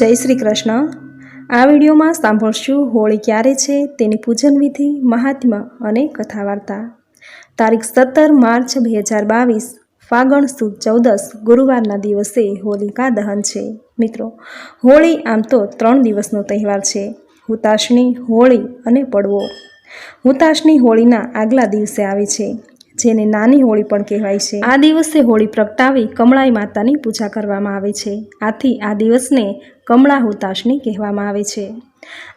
જય શ્રી કૃષ્ણ. આ વિડીયોમાં સાંભળશું હોળી ક્યારે છે, તેની પૂજન વિધિ, મહાત્મ્ય અને કથા વાર્તા તારીખ સત્તર માર્ચ બે હજાર બાવીસ, ફાગણ સુદ ચૌદસ, ગુરુવારના દિવસે હોલિકા દહન છે. મિત્રો, હોળી આમ તો ત્રણ દિવસનો તહેવાર છે. હુતાશની હોળી અને પડવો. હુતાશની હોળીના આગલા દિવસે આવે છે. જેને નાની હોળી પણ કહેવાય છે. આ દિવસે હોળી પ્રગટાવી કમળાઈ માતાની પૂજા કરવામાં આવે છે. આથી આ દિવસને કમળા હુતાશની કહેવામાં આવે છે.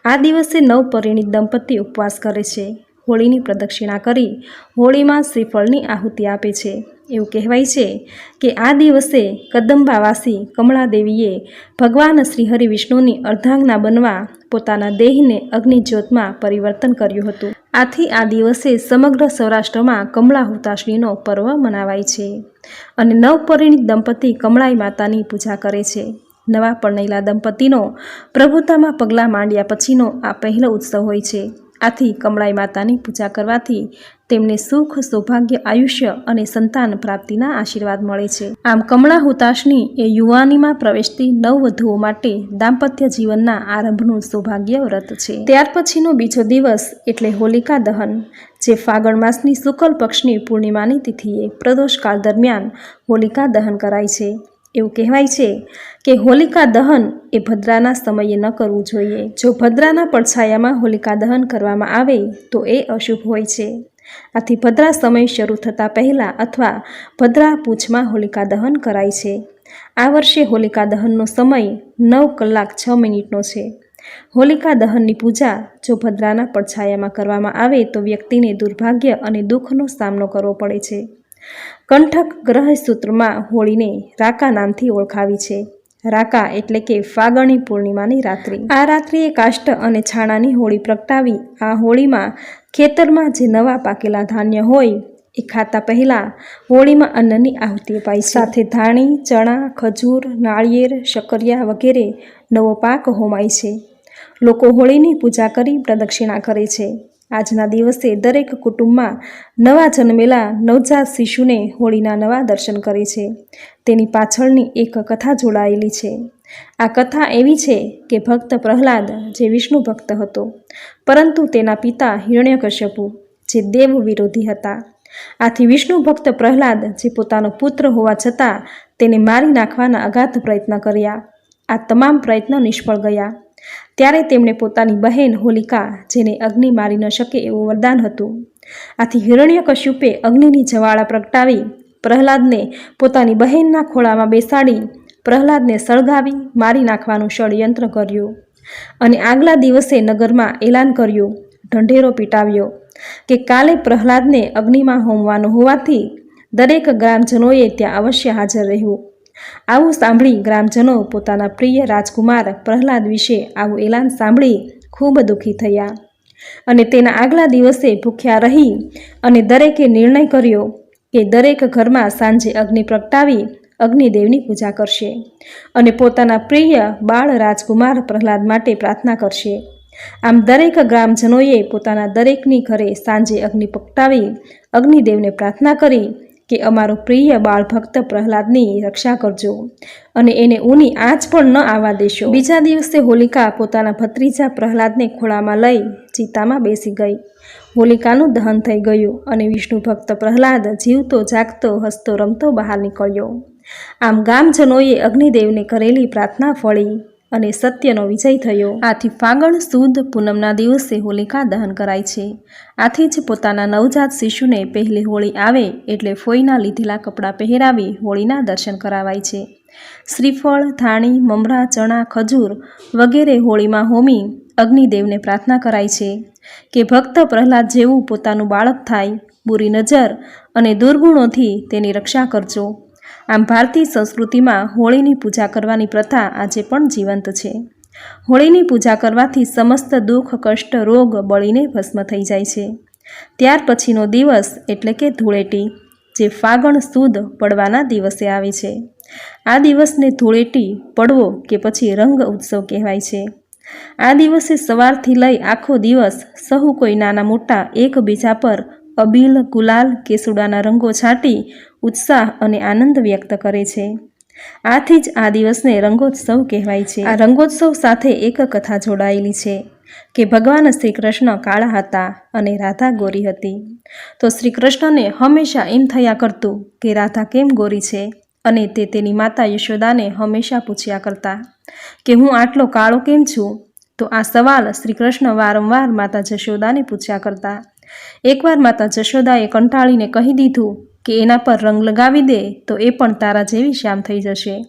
આ દિવસે નવપરિણીત દંપતી ઉપવાસ કરે છે. હોળીની પ્રદક્ષિણા કરી હોળીમાં શ્રીફળની આહુતિ આપે છે. એવું કહેવાય છે કે આ દિવસે કદંબાવાસી કમળાદેવીએ ભગવાન શ્રીહરિ વિષ્ણુની અર્ધાંગના બનવા પોતાના દેહને અગ્નિજ્યોતમાં પરિવર્તન કર્યું હતું. આથી આ દિવસે સમગ્ર સૌરાષ્ટ્રમાં કમળા હુતાશનીનો પર્વ મનાવાય છે અને નવપરિણીત દંપતી કમળાઈ માતાની પૂજા કરે છે. નવા પરણેલા દંપતીનો પ્રભુતામાં પગલાં માંડ્યા પછીનો આ પહેલો ઉત્સવ હોય છે. આથી કમળાઈ માતાની પૂજા કરવાથી તેમને સુખ, સૌભાગ્ય, આયુષ્ય અને સંતાન પ્રાપ્તિના આશીર્વાદ મળે છે. આમ કમળા હુતાશની એ યુવાનીમાં પ્રવેશતી નવવધુઓ માટે દાંપત્ય જીવનના આરંભનું સૌભાગ્ય વ્રત છે. ત્યાર પછીનો બીજો દિવસ એટલે હોલિકા દહન, જે ફાગણ માસની શુક્લ પક્ષની પૂર્ણિમાની તિથિએ પ્રદોષકાળ દરમિયાન હોલિકા દહન કરાય છે. એવું કહેવાય છે કે હોલિકા દહન એ ભદ્રાના સમયે ન કરવું જોઈએ. જો ભદ્રાના પડછાયામાં હોલિકા દહન કરવામાં આવે તો એ અશુભ હોય છે. આથી ભદ્રા સમય શરૂ થતાં પહેલાં અથવા ભદ્રા પૂછમાં હોલિકા દહન કરાય છે. આ વર્ષે હોલિકા દહનનો સમય નવ કલાક છ મિનિટનો છે. હોલિકા દહનની પૂજા જો ભદ્રાના પડછાયામાં કરવામાં આવે તો વ્યક્તિને દુર્ભાગ્ય અને દુઃખનો સામનો કરવો પડે છે. કંઠક ગ્રહ સૂત્રમાં હોળીને રાકા નામથી ઓળખાવી છે. રાકા એટલે કે ફાગણી પૂર્ણિમાની રાત્રિ. આ રાત્રિએ કાષ્ટ અને છાણાની હોળી પ્રગટાવી. આ હોળીમાં ખેતરમાં જે નવા પાકેલા ધાન્ય હોય, એ ખાતા પહેલાં હોળીમાં અન્નની આહુતિ અપાય સાથે ધાણી, ચણા, ખજૂર, નાળિયેર, શક્કરિયા વગેરે નવો પાક હોમાય છે. લોકો હોળીની પૂજા કરી પ્રદક્ષિણા કરે છે. આજના દિવસે દરેક કુટુંબમાં નવા જન્મેલા નવજાત શિશુને હોળીના નવા દર્શન કરે છે. તેની પાછળની એક કથા જોડાયેલી છે. આ કથા એવી છે કે ભક્ત પ્રહલાદ જે વિષ્ણુ ભક્ત હતો, પરંતુ તેના પિતા હિરણ્યકશ્યપુ જે દેવ વિરોધી હતા. આથી વિષ્ણુ ભક્ત પ્રહલાદ જે પોતાનો પુત્ર હોવા છતાં તેને મારી નાખવાના અગાધ પ્રયત્ન કર્યા. આ તમામ પ્રયત્નો નિષ્ફળ ગયા. ત્યારે તેમણે પોતાની બહેન હોલિકા, જેને અગ્નિ મારી ન શકે એવું વરદાન હતું. આથી હિરણ્ય કશ્યુપે અગ્નિની જવાળા પ્રગટાવી, પ્રહલાદને પોતાની બહેનના ખોળામાં બેસાડી, પ્રહલાદને સળગાવી, મારી નાખવાનું ષડયંત્ર કર્યું અને આગલા દિવસે નગરમાં એલાન કર્યું, ઢંઢેરો પીટાવ્યો કે કાલે પ્રહલાદને અગ્નિમાં હોમવાનું હોવાથી દરેક ગ્રામજનોએ ત્યાં અવશ્ય હાજર રહેવું. આવું સાંભળી ગ્રામજનો પોતાના પ્રિય રાજકુમાર પ્રહલાદ વિશે આવું એલાન સાંભળી ખૂબ દુઃખી થયા. અને તેના આગલા દિવસે ભૂખ્યા રહી અને દરેકે નિર્ણય કર્યો કે દરેક ઘરમાં સાંજે અગ્નિ પ્રગટાવી અગ્નિદેવની પૂજા કરશે અને પોતાના પ્રિય બાળ રાજકુમાર પ્રહલાદ માટે પ્રાર્થના કરશે. આમ દરેક ગ્રામજનોએ પોતાના દરેકની ઘરે સાંજે અગ્નિ પ્રગટાવી અગ્નિદેવને પ્રાર્થના કરી કે અમારો પ્રિય બાળ ભક્ત પ્રહલાદની રક્ષા કરજો અને એને ઊની આંચ પણ ન આવવા દેશો. બીજા દિવસે હોલિકા પોતાના ભત્રીજા પ્રહલાદને ખોળામાં લઈ ચિતામાં બેસી ગઈ. હોલિકાનું દહન થઈ ગયું અને વિષ્ણુ ભક્ત પ્રહલાદ જીવતો, જાગતો, હસતો, રમતો બહાર નીકળ્યો. આમ ગામજનોએ અગ્નિદેવને કરેલી પ્રાર્થના ફળી. અને સત્યનો વિજય થયો. આથી ફાગણ સુદ પૂનમના દિવસે હોલિકા દહન કરાય છે. આથી જ પોતાના નવજાત શિશુને પહેલી હોળી આવે એટલે ફોઈના લીધેલા કપડાં પહેરાવી હોળીના દર્શન કરાવાય છે. શ્રીફળ, ધાણી, મમરા, ચણા, ખજૂર વગેરે હોળીમાં હોમી અગ્નિદેવને પ્રાર્થના કરાય છે કે ભક્ત પ્રહલાદ જેવું પોતાનું બાળક થાય, બુરી નજર અને દુર્ગુણોથી તેની રક્ષા કરજો. આમ ભારતીય સંસ્કૃતિમાં હોળીની પૂજા કરવાની પ્રથા આજે પણ જીવંત છે. હોળીની પૂજા કરવાથી સમસ્ત દુઃખ, કષ્ટ, રોગ બળીને ભસ્મ થઈ જાય છે. ત્યાર પછીનો દિવસ એટલે કે ધૂળેટી, જે ફાગણ સુદ પડવાના દિવસે આવે છે. આ દિવસને ધૂળેટી, પડવો કે પછી રંગ ઉત્સવ કહેવાય છે. આ દિવસે સવારથી લઈ આખો દિવસ સહુ કોઈ નાના મોટા એકબીજા પર અબીલ, ગુલાલ, કેસુડાના રંગો છાંટી ઉત્સાહ અને આનંદ વ્યક્ત કરે છે. આથી જ આ દિવસને રંગોત્સવ કહેવાય છે. આ રંગોત્સવ સાથે એક કથા જોડાયેલી છે કે ભગવાન શ્રી કૃષ્ણ કાળા હતા અને રાધા ગોરી હતી. તો શ્રી કૃષ્ણને હંમેશા એમ થયા કરતું કે રાધા કેમ ગોરી છે? અને તે તેની માતા યશોદાને હંમેશા પૂછ્યા કરતા કે હું આટલો કાળો કેમ છું? તો આ સવાલ શ્રી કૃષ્ણ વારંવાર માતા જશોદાને પૂછ્યા કરતા એકવાર માતા જશોદાએ કંટાળીને કહી દીધું કે એના પર રંગ લગાવી દે તો એ પણ તારા જેવી શ્યામ થઈ જશે.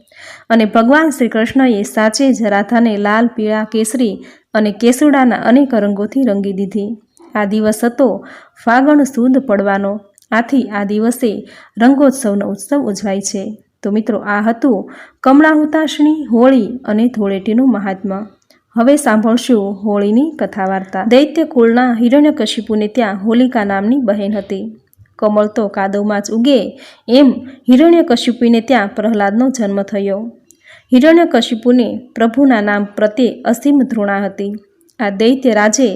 અને ભગવાન શ્રી કૃષ્ણએ સાચે જ રાધાને લાલ, પીળા, કેસરી અને કેસુડાના અનેક રંગોથી રંગી દીધી. આ દિવસ હતો ફાગણ સુદ પડવાનો. આથી આ દિવસે રંગોત્સવનો ઉત્સવ ઉજવાય છે. તો મિત્રો, આ હતું કમળાહુતાશની હોળી અને ધૂળેટીનું મહાત્મા હવે સાંભળશું હોળીની કથા વાર્તા દૈત્ય કુળના હિરણ્યકશિપુને ત્યાં હોલિકા નામની બહેન હતી. કમળ તો કાદવમાં જ ઉગે એમ હિરણ્યકશિપુને ત્યાં પ્રહલાદનો જન્મ થયો. હિરણ્યકશિપુને પ્રભુના નામ પ્રત્યે અસીમ ધૃણા હતી. આ દૈત્ય રાજે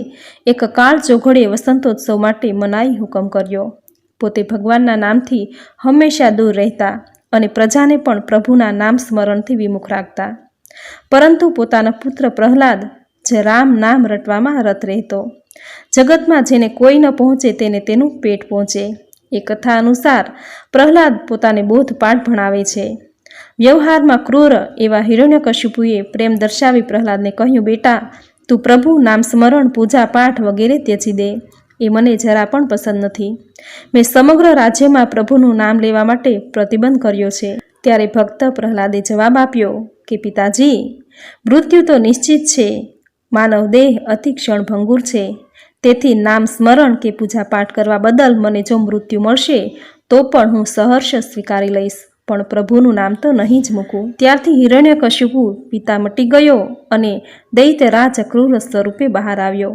એક કાળ ચોઘડે વસંતોત્સવ માટે મનાઈ હુકમ કર્યો. પોતે ભગવાનના નામથી હંમેશા દૂર રહેતા અને પ્રજાને પણ પ્રભુના નામ સ્મરણથી વિમુખ રાખતા. પરંતુ પોતાના પુત્ર પ્રહલાદ જે રામ નામ રટવામાં રત રહેતો. જગતમાં જેને કોઈ ન પહોંચે તેને તેનું પેટ પહોંચે. એ કથા અનુસાર પ્રહલાદ પોતાને બોધપાઠ ભણાવે છે. વ્યવહારમાં ક્રૂર એવા હિરણ્યકશ્યપુએ પ્રેમ દર્શાવી પ્રહલાદને કહ્યું, બેટા, તું પ્રભુ નામ સ્મરણ, પૂજા પાઠ વગેરે ત્યજી દે. એ મને જરા પણ પસંદ નથી. મેં સમગ્ર રાજ્યમાં પ્રભુનું નામ લેવા માટે પ્રતિબંધ કર્યો છે. ત્યારે ભક્ત પ્રહલાદે જવાબ આપ્યો કે પિતાજી, મૃત્યુ તો નિશ્ચિત છે. માનવ દેહ અતિ ક્ષણભંગુર છે. તેથી નામ સ્મરણ કે પૂજા પાઠ કરવા બદલ મને જો મૃત્યુ મળશે, તો પણ હું સહર્ષ સ્વીકારી લઈશ. પણ પ્રભુનું નામ તો નહીં જ મૂકું. ત્યારથી હિરણ્યકશિપુ પિતા મટી ગયો અને દૈત્યરાજ ક્રૂર સ્વરૂપે બહાર આવ્યો.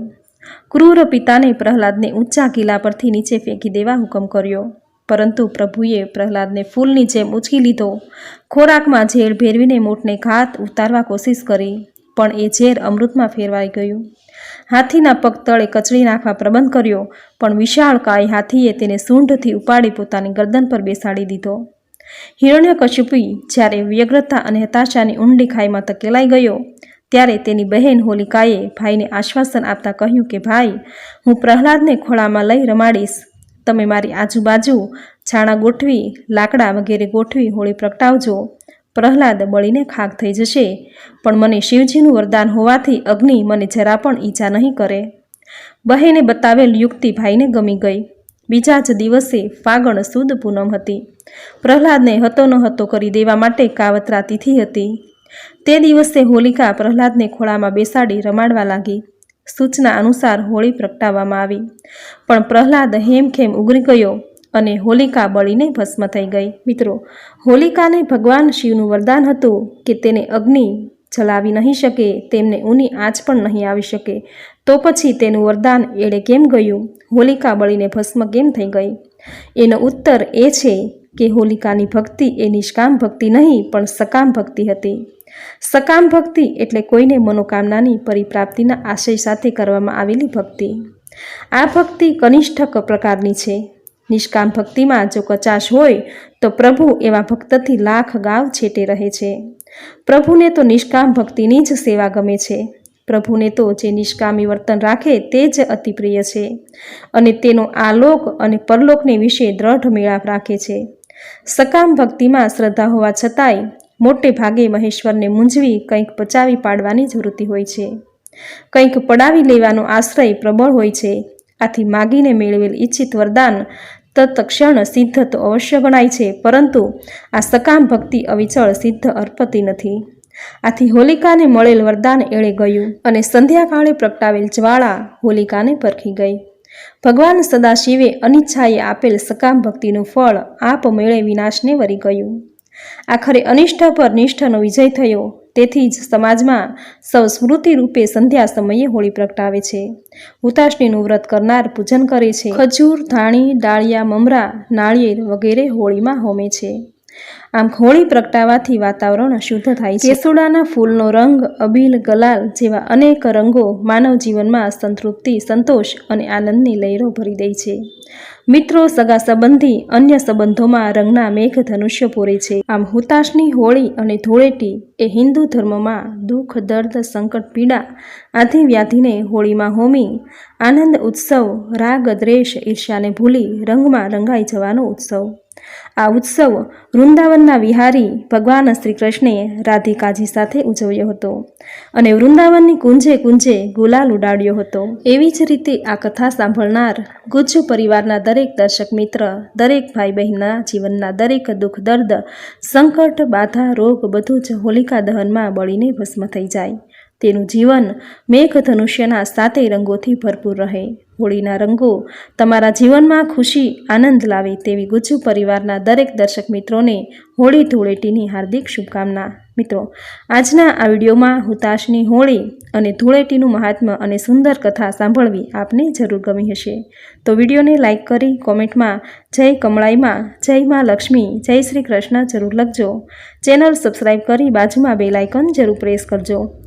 ક્રૂર પિતાને પ્રહલાદને ઊંચા કિલ્લા પરથી નીચે ફેંકી દેવા હુકમ કર્યો. પરંતુ પ્રભુએ પ્રહલાદને ફૂલની જેમ ઉચકી લીધો. ખોરાકમાં ઝેર ભેરવીને મૂઠને ઘાત ઉતારવા કોશિશ કરી, પણ એ ઝેર અમૃતમાં ફેરવાઈ ગયું. હાથીના પગ તળે કચડી નાખવા પ્રબંધ કર્યો, પણ વિશાળ કાય હાથીએ તેને સૂંઢથી ઉપાડી પોતાની ગરદન પર બેસાડી દીધો. હિરણ્યકશિપુઈ જ્યારે વ્યગ્રતા અને હતાશાની ઊંડી ખાઈમાં તકેલાઈ ગયો, ત્યારે તેની બહેન હોલિકાએ ભાઈને આશ્વાસન આપતા કહ્યું કે, ભાઈ, હું પ્રહલાદને ખોળામાં લઈ રમાડીશ. તમે મારી આજુબાજુ છાણા ગોઠવી, લાકડા વગેરે ગોઠવી, હોળી પ્રગટાવજો. પ્રહલાદ બળીને ખાક થઈ જશે. પણ મને શિવજીનું વરદાન હોવાથી અગ્નિ મને જરા પણ ઈજા નહીં કરે. બહેને બતાવેલ યુક્તિ ભાઈને ગમી ગઈ. બીજા જ દિવસે ફાગણ સુદ પૂનમ હતી. પ્રહલાદને હતો ન હતો કરી દેવા માટે કાવતરા તિથિ હતી. તે દિવસે હોલિકા પ્રહલાદને ખોળામાં બેસાડી રમાડવા લાગી. સૂચના અનુસાર હોળી પ્રગટાવવામાં આવી. પણ પ્રહલાદ હેમખેમ ઉગરી ગયો અને હોલિકા બળીને ભસ્મ થઈ ગઈ. મિત્રો, હોલિકાને ભગવાન શિવનું વરદાન હતું કે તેને અગ્નિ જલાવી નહીં શકે, તેમને ઊની આંચ પણ નહીં આવી શકે. તો પછી તેનું વરદાન એળે કેમ ગયું? હોલિકા બળીને ભસ્મ કેમ થઈ ગઈ? એનો ઉત્તર એ છે કે હોલિકાની ભક્તિ એ નિષ્કામ ભક્તિ નહીં, પણ સકામ ભક્તિ હતી. સકામ ભક્તિ એટલે કોઈને મનોકામનાની પરિપ્રાપ્તિના આશય સાથે કરવામાં આવેલી ભક્તિ. આ ભક્તિ કનિષ્ઠક પ્રકારની છે. નિષ્કામ ભક્તિમાં જો કચાશ હોય, તો પ્રભુ એવા ભક્તથી લાખ ગાવ છેટે રહે છે. પ્રભુને તો નિષ્કામ ભક્તિની જ સેવા ગમે છે. પ્રભુને તો જે નિષ્કામી વર્તન રાખે તે જ અતિપ્રિય છે. અને તેનો આલોક અને પરલોકને વિશે દ્રઢ મેળાપ રાખે છે. સકામ ભક્તિમાં શ્રદ્ધા હોવા છતાંય મોટે ભાગે મહેશ્વરને મૂંઝવી કંઈક પચાવી પાડવાની જ હોય છે. કંઈક પડાવી લેવાનો આશ્રય પ્રબળ હોય છે. આથી માગીને મેળવેલ ઈચ્છિત વરદાન તત્ક્ષણ સિદ્ધ તો અવશ્ય ગણાય છે, પરંતુ આ સકામ ભક્તિ અવિચળ સિદ્ધ અર્પતી નથી. આથી હોલિકાને મળેલ વરદાન એળે ગયું અને સંધ્યાકાળે પ્રગટાવેલ જ્વાળા હોલિકાને પરખી ગઈ. ભગવાન સદાશિવે અનિચ્છાએ આપેલ સકામ ભક્તિનું ફળ આપમેળે વિનાશને વરી ગયું. આખરે અનિષ્ઠ પર નિષ્ઠનો વિજય થયો. તેથી જ સમાજમાં સૌ સ્મૃતિ રૂપે સંધ્યા સમયે હોળી પ્રગટાવે છે. હુતાશનીનું વ્રત કરનાર પૂજન કરે છે. ખજૂર, ધાણી, ડાળિયા, મમરા, નાળિયેર વગેરે હોળીમાં હોમે છે. આમ હોળી પ્રગટાવાથી વાતાવરણ શુદ્ધ થાય છે. કેસુડાના ફૂલનો રંગ અબીલ ગલાલ જેવા અનેક રંગો માનવ જીવનમાં સંતૃપ્તિ, સંતોષ અને આનંદની લહેરો ભરી દે છે. મિત્રો, સગા સંબંધી અન્ય સંબંધોમાં રંગના મેઘ ધનુષ્ય પૂરે છે. આમ હુતાશની હોળી અને ધૂળેટી એ હિન્દુ ધર્મમાં દુઃખ, દર્દ, સંકટ, પીડા આદિ વ્યાધિને હોળીમાં હોમી આનંદ, ઉત્સવ, રાગ, દ્વેષ, ઈર્ષ્યાને ભૂલી રંગમાં રંગાઈ જવાનો ઉત્સવ. આ ઉત્સવ વૃંદાવનના વિહારી ભગવાન શ્રી કૃષ્ણે રાધિકાજી સાથે ઉજવ્યો હતો અને વૃંદાવનની કુંજે કુંજે ગુલાલ ઉડાડ્યો હતો. એવી જ રીતે આ કથા સાંભળનાર ગુજ્જુ પરિવારના દરેક દર્શક મિત્ર, દરેક ભાઈ બહેનના જીવનના દરેક દુઃખ, દર્દ, સંકટ, બાધા, રોગ બધું જ હોલિકા દહનમાં બળીને ભસ્મ થઈ જાય. તેનું જીવન મેઘ ધનુષ્યના સાતે રંગોથી ભરપૂર રહે. હોળીના રંગો તમારા જીવનમાં ખુશી, આનંદ લાવે તેવી ગુજ્જુ પરિવારના દરેક દર્શક મિત્રોને હોળી ધૂળેટીની હાર્દિક શુભકામના. મિત્રો, આજના આ વિડીયોમાં હુતાશની હોળી અને ધૂળેટીનું મહાત્મ્ય અને સુંદર કથા સાંભળવી આપને જરૂર ગમી હશે. તો વિડીયોને લાઇક કરી કોમેન્ટમાં જય કમળાઈમાં, જય માં લક્ષ્મી, જય શ્રી કૃષ્ણ જરૂર લખજો. ચેનલ સબસ્ક્રાઈબ કરી બાજુમાં બેલ આઇકન જરૂર પ્રેસ કરજો.